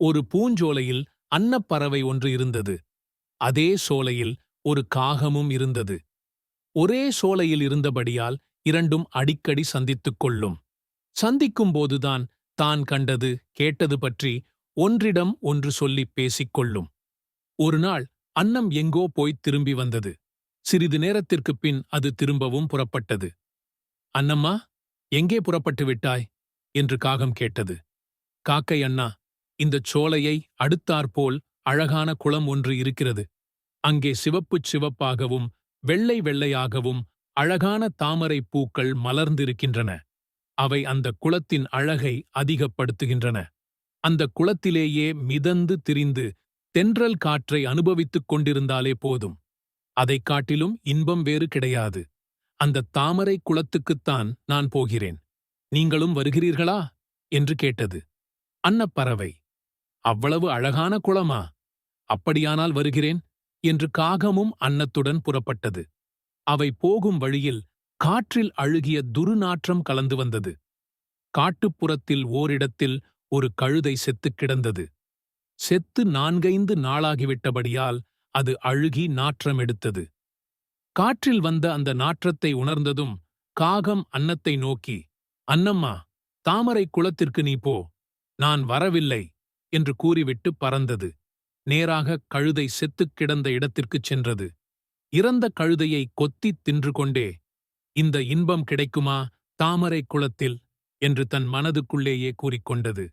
ஒரு பூஞ்சோலையில் அன்னப்பறவை ஒன்று இருந்தது. அதே சோலையில் ஒரு காகமும் இருந்தது. ஒரே சோலையில் இருந்தபடியால் இரண்டும் அடிக்கடி சந்தித்துக் கொள்ளும். சந்திக்கும் போதுதான் தான் கண்டது கேட்டது பற்றி ஒன்றிடம் ஒன்று சொல்லிப் பேசிக் கொள்ளும். ஒரு நாள் அன்னம் எங்கோ போய்த் திரும்பி வந்தது. சிறிது நேரத்திற்குப் பின் அது திரும்பவும் புறப்பட்டது. அன்னம்மா எங்கே புறப்பட்டு விட்டாய்? என்று காகம் கேட்டது. காக்கை அண்ணா இந்தச் சோலையை அடுத்தாற்போல் அழகான குளம் ஒன்று இருக்கிறது. அங்கே சிவப்புச் சிவப்பாகவும் வெள்ளை வெள்ளையாகவும் அழகான தாமரைப் பூக்கள் மலர்ந்திருக்கின்றன. அவை அந்த குளத்தின் அழகை அதிகப்படுத்துகின்றன. அந்த குளத்திலேயே மிதந்து திரிந்து தென்றல் காற்றை அனுபவித்துக் கொண்டிருந்தாலே போதும். அதைக் காட்டிலும் இன்பம் வேறு கிடையாது. அந்த தாமரை குளத்துக்குத்தான் நான் போகிறேன். நீங்களும் வருகிறீர்களா? என்று கேட்டது. அன்னப்பறவை அவ்வளவு அழகான குளமா? அப்படியானால் வருகிறேன் என்று காகமும் அன்னத்துடன் புறப்பட்டது. அவை போகும் வழியில் காற்றில் அழுகிய துருநாற்றம் கலந்து வந்தது. காட்டுப்புறத்தில் ஓரிடத்தில் ஒரு கழுதை செத்துக் கிடந்தது. செத்து நான்கைந்து நாளாகிவிட்டபடியால் அது அழுகி நாற்றம் எடுத்தது. காற்றில் வந்த அந்த நாற்றத்தை உணர்ந்ததும் காகம் அன்னத்தை நோக்கி அன்னம்மா தாமரை குளத்திற்கு நீ போ. நான் வரவில்லை. என்று கூறிவிட்டு பறந்தது. நேராக கழுதை செத்துக் கிடந்த இடத்திற்குச் சென்றது. இறந்த கழுதையை கொத்தித் தின்று கொண்டே இந்த இன்பம் கிடைக்குமா தாமரை குளத்தில்? என்று தன் மனதுக்குள்ளேயே கூறிக்கொண்டது